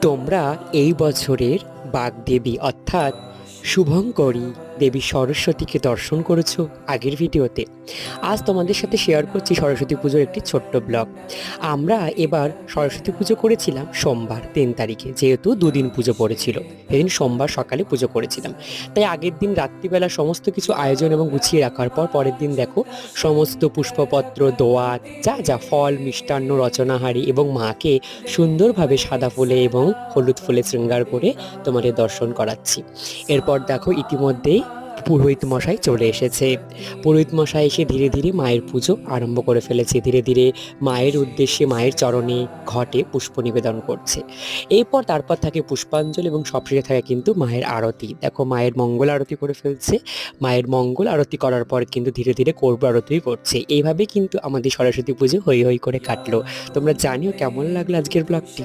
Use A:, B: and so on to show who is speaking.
A: তোমরা এই বছরের বাগদেবী অর্থাৎ শুভঙ্করী দেবী সরস্বতীকে দর্শন করেছ আগের ভিডিওতে। আজ তোমাদের সাথে শেয়ার করছি সরস্বতী পুজোর একটি ছোট্ট ব্লগ আমরা এবার সরস্বতী পুজো করেছিলাম সোমবার তিন তারিখে, যেহেতু দুদিন পুজো পড়েছিল। সেদিন সোমবার সকালে পুজো করেছিলাম। তাই আগের দিন রাত্রিবেলা সমস্ত কিছু আয়োজন এবং গুছিয়ে রাখার পর পরের দিন দেখো, সমস্ত পুষ্পপত্র দোয়াত যা যা ফল, মিষ্টান্ন, রচনাহারি এবং মাকে সুন্দরভাবে সাদা ফুলে এবং হলুদ ফুলে শৃঙ্গার করে তোমাদের দর্শন করাচ্ছি। এরপর দেখো ইতিমধ্যেই পুরোহিত মশাই চলে এসেছে। পুরোহিত মশাই এসে ধীরে ধীরে মায়ের পুজো আরম্ভ করে ফেলেছে। ধীরে ধীরে মায়ের উদ্দেশ্যে, মায়ের চরণে ঘটে পুষ্প নিবেদন করছে। এরপর তারপর থাকে পুষ্পাঞ্জলি এবং সবশেষে থাকে কিন্তু মায়ের আরতি। দেখো, মায়ের মঙ্গল আরতি করে ফেলছে। মায়ের মঙ্গল আরতি করার পর কিন্তু ধীরে ধীরে করব আরতি করছে। এইভাবে কিন্তু আমাদের সরস্বতী পুজো হই হই করে কাটলো। তোমরা জানিও কেমন লাগল আজকের ব্লগটি?